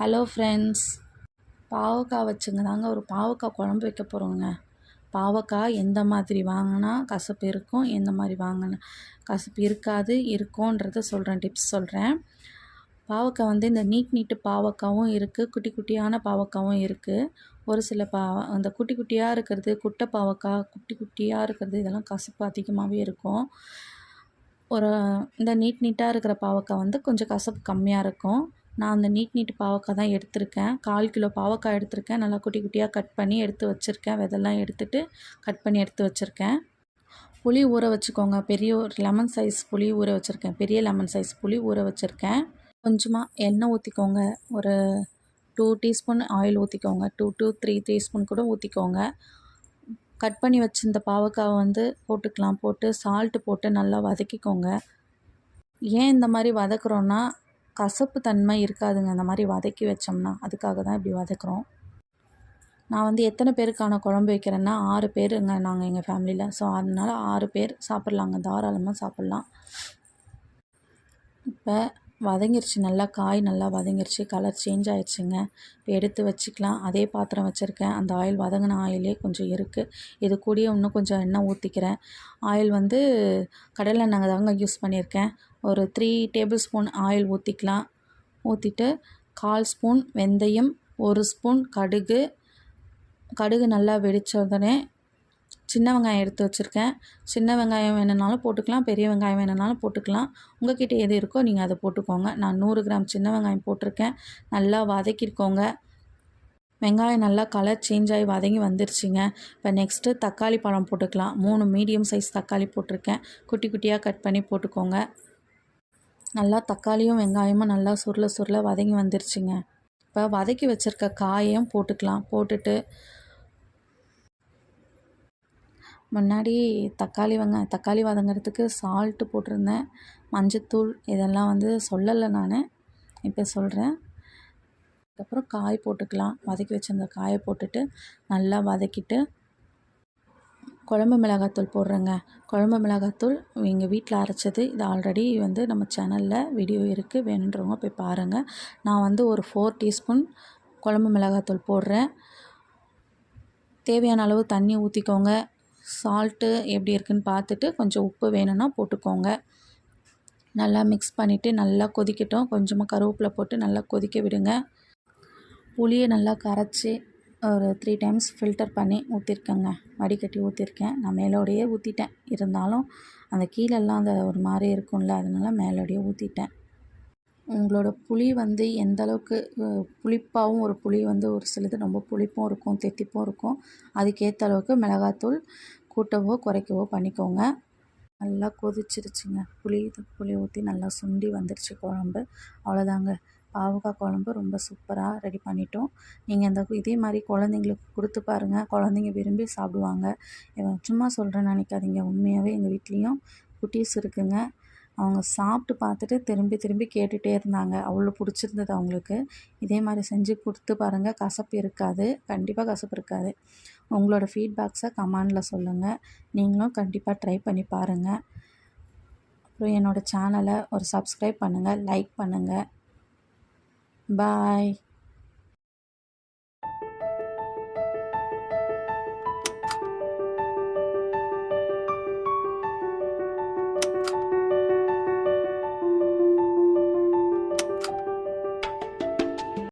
Hello friends பாவக்காய் வச்சுங்க. தாங்க ஒரு பாவக்காய் குழம்பு வைக்க போகிறோங்க பாவக்காய் எந்த மாதிரி வாங்கினா கசப்பு இருக்கும் எந்த மாதிரி வாங்கினா கசப்பு இருக்காது இருக்கும்ன்றத சொல்கிறேன் டிப்ஸ் சொல்கிறேன் பாவக்காய் வந்து இந்த நீட் நீட்டு பாவக்காவும் இருக்குது குட்டி குட்டியான பாவக்காவும் இருக்குது ஒரு சில பா அந்த குட்டி குட்டியாக இருக்கிறது குட்டை பாவக்காய் குட்டி குட்டியாக இருக்கிறது இதெல்லாம் கசப்பு அதிகமாகவே இருக்கும். ஒரு இந்த நீட் நீட்டாக இருக்கிற பாவக்காய் வந்து கொஞ்சம் கசப்பு கம்மியாக இருக்கும். நான் அந்த நீட் நீட் பாவக்காய் தான் எடுத்திருக்கேன். கால் கிலோ பாவக்காய் எடுத்திருக்கேன். நல்லா குட்டி குட்டியாக கட் பண்ணி எடுத்து வச்சுருக்கேன். விதெல்லாம் எடுத்துட்டு கட் பண்ணி எடுத்து வச்சுருக்கேன். புளி ஊற வச்சுக்கோங்க. பெரிய ஒரு லெமன் சைஸ் புளி ஊற வச்சுருக்கேன். பெரிய லெமன் சைஸ் புளி ஊற வச்சுருக்கேன். கொஞ்சமாக எண்ணெய் ஊற்றிக்கோங்க ஒரு டூ டீஸ்பூன் ஆயில் ஊற்றிக்கோங்க டூ டூ த்ரீ டீஸ்பூன் கூட ஊற்றிக்கோங்க கட் பண்ணி வச்சிருந்த பாவக்காவை வந்து போட்டுக்கலாம். போட்டு சால்ட்டு போட்டு நல்லா வதக்கிக்கோங்க. ஏன் இந்த மாதிரி வதக்குறோன்னா கசப்பு தன்மை இருக்காதுங்க. அந்த மாதிரி வதக்கி வச்சோம்னா அதுக்காக தான் இப்படி வதக்குறோம். நான் வந்து எத்தனை பேருக்கான குழம்பு வைக்கிறேன்னா ஆறு பேருங்க நாங்கள் எங்கள் ஃபேமிலியில் ஸோ அதனால் ஆறு பேர் சாப்பிட்லாங்க. தாராளமாக சாப்பிட்லாம். இப்போ வதங்கிருச்சு. நல்லா காய் நல்லா வதங்கிருச்சு. கலர் சேஞ்ச் ஆயிடுச்சுங்க. இப்போ எடுத்து வச்சுக்கலாம். அதே பாத்திரம் வச்சுருக்கேன். அந்த ஆயில் வதங்கின ஆயிலே கொஞ்சம் இருக்குது இது கூடயே இன்னும் கொஞ்சம் எண்ணெய் ஊற்றிக்கிறேன் ஆயில் வந்து கடலை எண்ணெய் தாங்க யூஸ் பண்ணியிருக்கேன். ஒரு த்ரீ டேபிள் ஸ்பூன் ஆயில் ஊற்றிக்கலாம் ஊற்றிட்டு கால் ஸ்பூன் வெந்தயம் ஒரு ஸ்பூன் கடுகு. கடுகு நல்லா வெடித்த உடனே சின்ன வெங்காயம் எடுத்து வச்சுருக்கேன். சின்ன வெங்காயம் வேணுனாலும் போட்டுக்கலாம் பெரிய வெங்காயம் வேணுனாலும் போட்டுக்கலாம். உங்கள்கிட்ட எது இருக்கோ நீங்கள் அதை போட்டுக்கோங்க. நான் நூறு கிராம் சின்ன வெங்காயம் போட்டிருக்கேன். நல்லா வதக்கிருக்கோங்க வெங்காயம் நல்லா கலர் சேஞ்ச் ஆகி வதங்கி வந்துருச்சுங்க. இப்போ நெக்ஸ்ட்டு தக்காளி பழம் போட்டுக்கலாம். மூணு மீடியம் சைஸ் தக்காளி போட்டிருக்கேன். குட்டி குட்டியாக கட் பண்ணி போட்டுக்கோங்க. நல்லா தக்காளியும் வெங்காயமும் நல்லா சுருள சுருள வதங்கி வந்துருச்சுங்க. இப்போ வதக்கி வச்சுருக்க காயையும் போட்டுக்கலாம். போட்டுட்டு முன்னாடி தக்காளி வெங்காயம் தக்காளி வதங்கிறதுக்கு சால்ட்டு போட்டிருந்தேன். மஞ்சத்தூள் இதெல்லாம் வந்து சொல்லலை நான். இப்போ சொல்கிறேன் அதுக்கப்புறம் காய் போட்டுக்கலாம். வதக்கி வச்சுருந்த காயை போட்டுட்டு நல்லா வதக்கிட்டு குழம்பு மிளகாத்தூள் போடுறேங்க. குழம்பு மிளகாத்தூள் எங்கள் வீட்டில் அரைச்சது. இது ஆல்ரெடி வந்து நம்ம சேனலில் வீடியோ இருக்குது வேணுன்றவங்க போய் பாருங்கள் நான் வந்து ஒரு ஃபோர் டீஸ்பூன் குழம்பு மிளகாத்தூள் போடுறேன். தேவையான அளவு தண்ணி ஊற்றிக்கோங்க சால்ட்டு எப்படி இருக்குதுன்னு பார்த்துட்டு கொஞ்சம் உப்பு வேணும்னா போட்டுக்கோங்க. நல்லா மிக்ஸ் பண்ணிவிட்டு நல்லா கொதிக்கட்டும். கொஞ்சமாக கருவேப்பிலை போட்டு நல்லா கொதிக்க விடுங்க. புளியை நல்லா கரைச்சி ஒரு த்ரீ டைம்ஸ் ஃபில்டர் பண்ணி ஊற்றிருக்கேங்க வடிகட்டி ஊற்றிருக்கேன் நான் மேலோடையே ஊற்றிட்டேன் இருந்தாலும் அந்த கீழெல்லாம் அந்த ஒரு மாதிரி இருக்கும்ல அதனால் மேலோடையே ஊற்றிட்டேன் உங்களோட புளி வந்து எந்த அளவுக்கு புளிப்பாகவும் ஒரு புளி வந்து ஒரு சிலது ரொம்ப புளிப்பும் இருக்கும் தெத்திப்பும் இருக்கும். அதுக்கேற்ற அளவுக்கு மிளகாத்தூள் கூட்டவோ குறைக்கவோ பண்ணிக்கோங்க. நல்லா கொதிச்சிருச்சுங்க. புளி புளி ஊற்றி நல்லா சுண்டி வந்துருச்சு குழம்பு. அவ்வளோதாங்க. பாவக்காய் குழம்பு ரொம்ப சூப்பராக ரெடி பண்ணிட்டோம். நீங்கள் இந்த இதே மாதிரி குழந்தைங்களுக்கு கொடுத்து பாருங்கள் குழந்தைங்க விரும்பி சாப்பிடுவாங்க. சும்மா சொல்கிறேன்னு நினைக்காதீங்க. உண்மையாகவே எங்கள் வீட்லேயும் குட்டீஸ் இருக்குங்க. அவங்க சாப்பிட்டு பார்த்துட்டு திரும்பி திரும்பி கேட்டுகிட்டே இருந்தாங்க. அவ்வளோ பிடிச்சிருந்தது அவங்களுக்கு. இதே மாதிரி செஞ்சு கொடுத்து பாருங்கள் கசப்பு இருக்காது. கண்டிப்பாக கசப்பு இருக்காது. உங்களோட ஃபீட்பேக்ஸை கமெண்டில் சொல்லுங்கள் நீங்களும் கண்டிப்பாக ட்ரை பண்ணி பாருங்கள் அப்புறம் என்னோடய சேனலை ஒரு சப்ஸ்கிரைப் பண்ணுங்கள் லைக் பண்ணுங்கள் பாய்